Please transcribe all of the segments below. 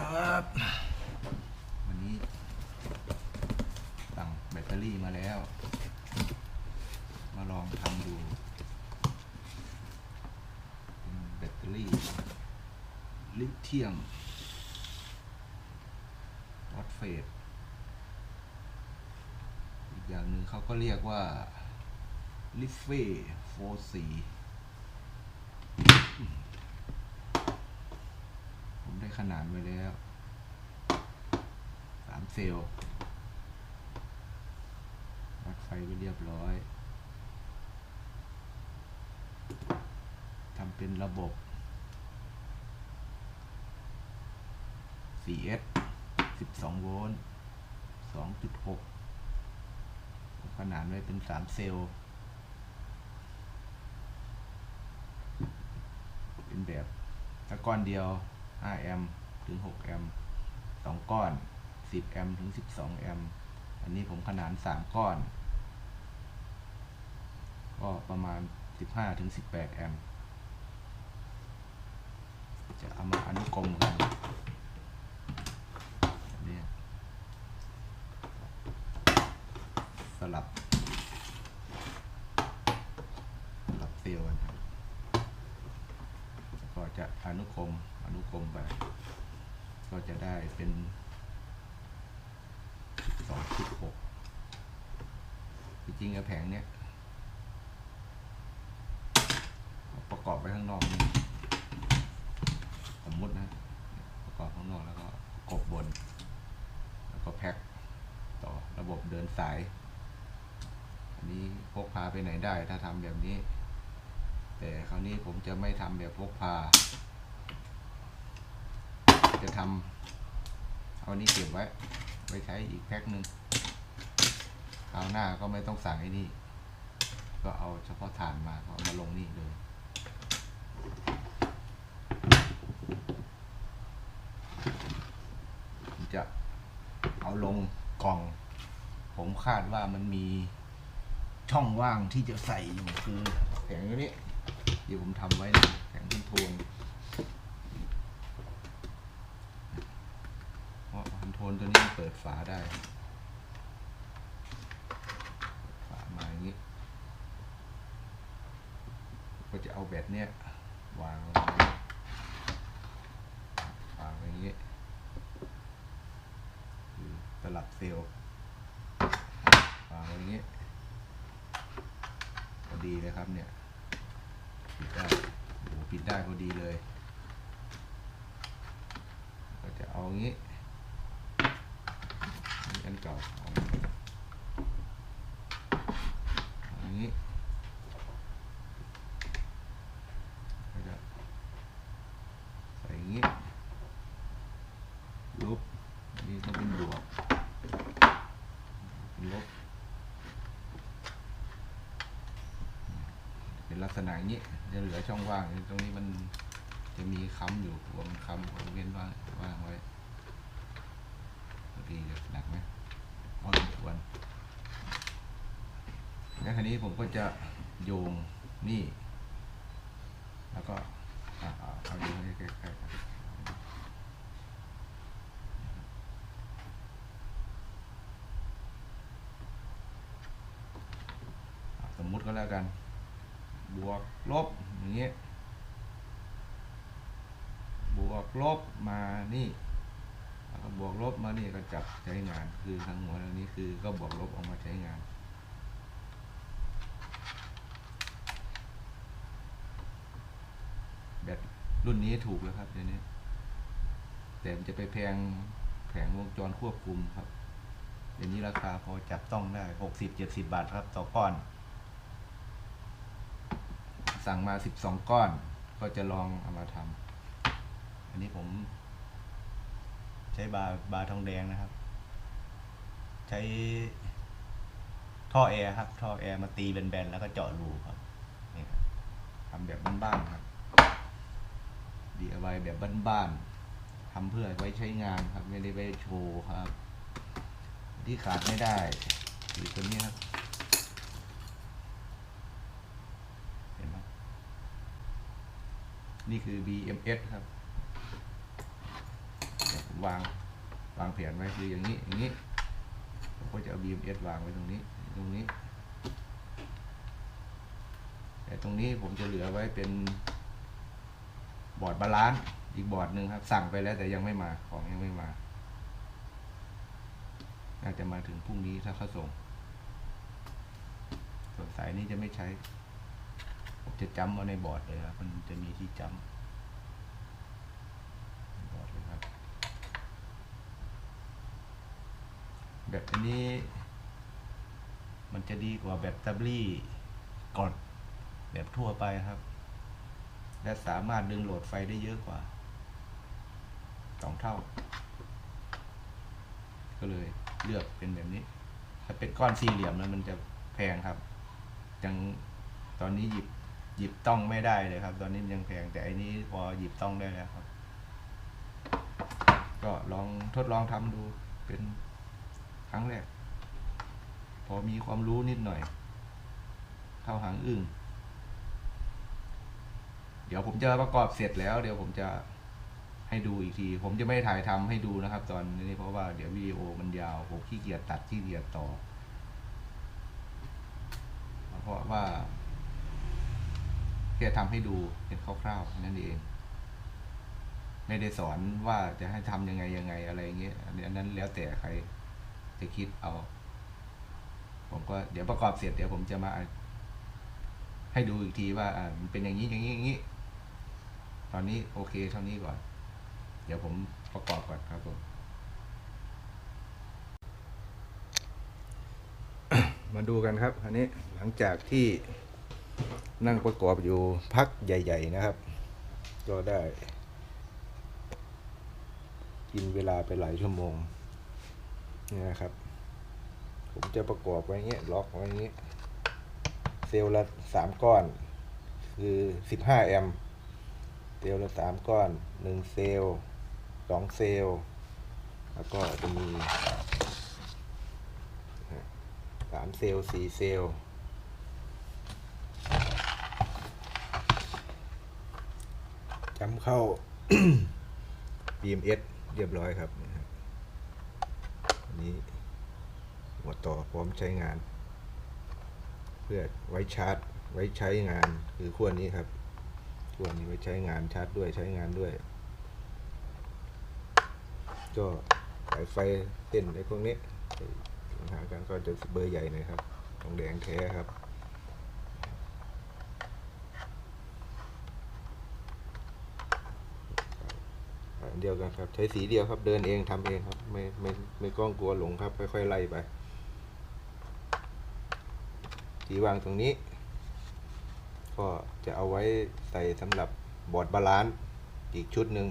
ครับ วันนี้สั่งแบตเตอรี่มาแล้ว มาลองทำดูเป็นแบตเตอรี่ ลิเธียมฟอสเฟตอีกอย่างหนึ่งเขาก็เรียกว่า ลิเฟ่โฟสีผมได้ ขนาดไว้แล้วสามเซลล์วัดไฟไว้เรียบร้อยทำเป็นระบบ 4S 12 โวลต์ 2.6 ขนาดไว้เป็น 3 เซลล์ เป็นแบบถ้าก้อนเดียว 5 แอมป์ถึง 6 แอมป์2ก้อน 10 แอมป์ถึง 12 แอมป์อันนี้ผมขนาด3ก้อน ก็ประมาณ 15ถึง18 แอมป์จะเอามาอนุกรมกันนี้สลับ สลับเซลล์กันก็จะอนุกรม กรมไป ก็จะได้เป็น2.6จริงๆอะแผงเนี้ยประกอบไว้ข้างนอกนี่สมมุตินะ ประกอบข้างนอกแล้วก็กบบน แล้วก็แพ็คต่อระบบเดินสาย อันนี้พกพาไปไหนได้ถ้าทำแบบนี้ แต่คราวนี้ผมจะไม่ทำแบบพกพา จะทำเอานี้เก็บไว้ ไว้ใช้อีกแพ็คหนึ่งคราวหน้าก็ไม่ต้องสั่งไอ้นี่ ก็เอาเฉพาะฐานมาก็ามาลงนี่เลยจะเอาลงกล่อง ผมคาดว่ามันมีช่องว่างที่จะใส่อยู่คือแผงนี้ที่ผมทำไว้นะแผงขึ้นทวนเพนตัวนี้เปิดฝาได้ ฝามาอย่างนี้ ก็จะเอาแบตเนี้ยวางลงวางอย่างนี้สลับเซลล์วางอย่างนี้พอดีเลยครับเนี่ยปิดได้โอ้ปิดได้พอดีเลย ก็จะเอาอย่างนี้ เก่าอันนี้ใส่อย่างนี้ลบนนี้ต้องเป็นบวกเป็นลบเป็นลักษณะอย่างนี้จะเหลือช่องว่างตรงนี้มันจะมีค้ำอยู่หัวมันค้ำผมเว้นว่างไว้พอดีเลยหนักไหมพอสมควร แล้วคันนี้ผมก็จะโยงนี่ แล้วก็อะเอาเอาโยงให้ใกล้ๆกันสมมุติก็แล้วกัน บวกลบอย่างเงี้ยบวกลบมานี่แล้วก็บวกลบมานี่ก็จับใช้งาน คือทางหัวตรงนี้คือก็บวกลบออกมาใช้งาน แบตรุ่นนี้ถูกแล้วครับเดี๋ยวนี้ แต่มันจะไปแพงแผงวงจรควบคุมครับเดี๋ยวนี้ราคาพอจับต้องได้หกสิบเจ็ดสิบาทครับ ต่อก้อน สั่งมาสิบสองก้อน ก็จะลองเอามาทำอันนี้ผม ใช้บาบาทองแดงนะครับ ใช้ท่อแอร์ครับ ท่อแอร์มาตีแบนๆแล้วก็เจาะรูครับนี่ครับทำแบบบ้านๆครับ DIY แบบบ้านๆทำเพื่อไว้ใช้งานครับไม่ได้ไว้โชว์ครับ ที่ขาดไม่ได้คือตัวนี้ครับเห็นไหมนี่คือ BMS ครับผมวางวางแผนไว้คืออย่างนี้อย่างนี้ผมก็จะเอา BMS วางไว้ตรงนี้ตรงนี้ แต่ตรงนี้ผมจะเหลือไว้เป็น บอร์ดบาลานซ์อีกบอร์ดหนึ่งครับ สั่งไปแล้วแต่ยังไม่มาของยังไม่มา น่าจะมาถึงพรุ่งนี้ถ้าเขาส่ง ส่วนสายนี้จะไม่ใช้ ผมจะจำเอาในบอร์ดเลยครับ มันจะมีที่จำบอร์ดเลยครับ แบบอันนี้ มันจะดีกว่าแบบตับลี่กดแบบทั่วไปครับ และสามารถดึงโหลดไฟได้เยอะกว่าสองเท่า ก็เลยเลือกเป็นแบบนี้ ถ้าเป็นก้อนสี่เหลี่ยมแล้วมันจะแพงครับ ยังตอนนี้หยิบหยิบต้องไม่ได้เลยครับ ตอนนี้ยังแพงแต่อันนี้พอหยิบต้องได้แล้วครับ ก็ลองทดลองทำดูเป็นครั้งแรกพอมีความรู้นิดหน่อย เข้าหางอึ้ง เดี๋ยวผมจะประกอบเสร็จแล้ว เดี๋ยวผมจะให้ดูอีกที ผมจะไม่ถ่ายทำให้ดูนะครับ ตอนนี้เพราะว่าเดี๋ยววิดีโอมันยาวผมขี้เกียจตัดขี้เกียจต่อ เพราะว่าแค่ทำให้ดูเป็นคร่าวๆนั่นเอง ไม่ได้สอนว่าจะให้ทำยังไงยังไงอะไรเงี้ยอันนั้นแล้วแต่ใครจะคิดเอา ผมก็เดี๋ยวประกอบเสร็จเดี๋ยวผมจะมาให้ดูอีกทีว่ามันเป็นอย่างนี้อย่างนี้อย่างนี้ ตอนนี้โอเคเท่านี้ก่อน เดี๋ยวผมประกอบก่อนครับผมมาดูกันครับ อันนี้หลังจากที่นั่งประกอบอยู่พักใหญ่ ๆ นะครับ ก็ได้ กินเวลาไปหลายชั่วโมงนี่นะครับ ผมจะประกอบไว้เงี้ยล็อกไว้เงี้ยเซลล์ละสามก้อน คือสิบห้าแอมป์ เซลล์ละสามก้อนหนึ่งเซลล์สองเซลล์แล้วก็จะมีสามเซลล์สี่เซลล์จำเข้า BMS เรียบร้อยครับอันนี้หัวต่อพร้อมใช้งาน เพื่อไว้ชาร์จ ไว้ใช้งานคือขั้วนี้ครับ ขั้วนี้ไว้ใช้งานชาร์จด้วยใช้งานด้วย ก็สายไฟเส้นในพวกนี้ปัญหาการก็จะเบอร์ใหญ่หน่อยครับทองแดงแท้ครับเดียวกันครับ ใช้สีเดียวครับเดินเองทำเองครับ ไม่ไม่ไม่กล้องกลัวหลงครับ ค่อยๆไล่ไปสีวางตรงนี้ ก็จะเอาไว้ใส่สำหรับบอร์ดบาลานซ์อีกชุดหนึ่ง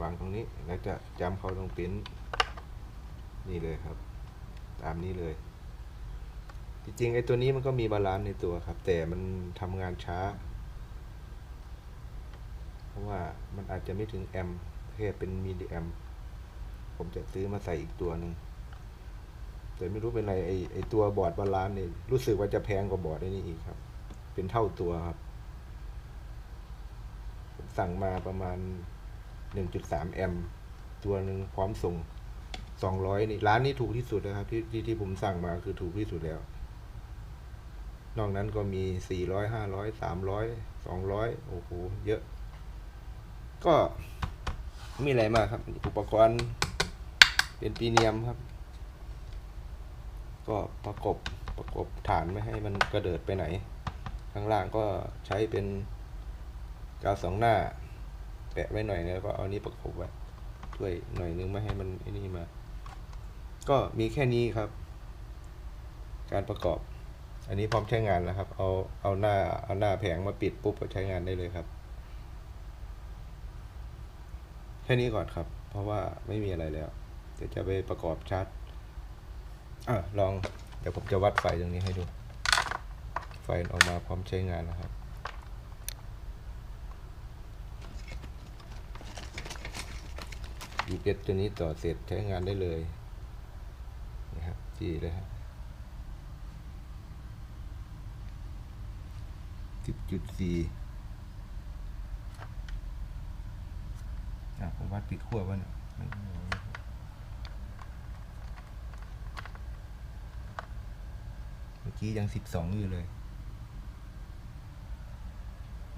วางตรงนี้แล้วจะจำเขาตรงปิ้นนี่เลยครับ ตามนี้เลย จริงๆไอ้ตัวนี้มันก็มีบาลานซ์ในตัวครับ แต่มันทำงานช้า เพราะว่ามันอาจจะไม่ถึงแอมป์แค่เป็นมิลลิแอมผมจะซื้อมาใส่อีกตัวหนึ่งแต่ไม่รู้เป็นไรไอไอตัวบอร์ดบาลานซ์เนี่ยรู้สึกว่าจะแพงกว่าบอร์ดไอ้นี่อีกครับ เป็นเท่าตัวครับ ผมสั่งมาประมาณ 1.3 แอมตัวหนึ่งพร้อมส่ง 200 นี่ร้านนี้ถูกที่สุดนะครับ ที่ที่ที่ผมสั่งมาคือถูกที่สุดแล้ว นอกนั้นก็มี 400 500 300 200 โอ้โห เยอะ ก็มีอะไรมาครับ อุปกรณ์เป็นปีเนียมครับ ก็ประกบประกบฐานไม่ให้มันกระเดิดไปไหน ข้างล่างก็ใช้เป็นกาวสองหน้า แปะไว้หน่อยแล้วก็เอานี้ประกบไว้ช่วยหน่อยนึงไม่ให้มันไอ้นี่มา ก็มีแค่นี้ครับ การประกอบ อันนี้พร้อมใช้งานแล้วครับ เอาเอาหน้าเอาหน้าแผงมาปิดปุ๊บก็ใช้งานได้เลยครับ แค่นี้ก่อนครับ เพราะว่าไม่มีอะไรแล้วเดี๋ยวจะไปประกอบชาร์จอะลองเดี๋ยวผมจะวัดไฟตรงนี้ให้ดู ไฟล์ออกมาพร้อมใช้งานนะครับยูเตัวนี้ต่อเสร็จใช้งานได้เลยนะครับจีเลยครับสิบจุดสี่อะผมวัดปิดขั้ววะเนี่ยเมื่อกี้ยังสิบสองอยู่เลย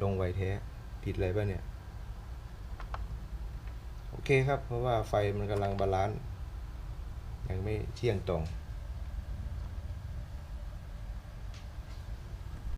ลงไวแท้ ผิดอะไรป่ะเนี่ย โอเคครับ เพราะว่าไฟมันกำลังบาลานซ์ยังไม่เที่ยงตรง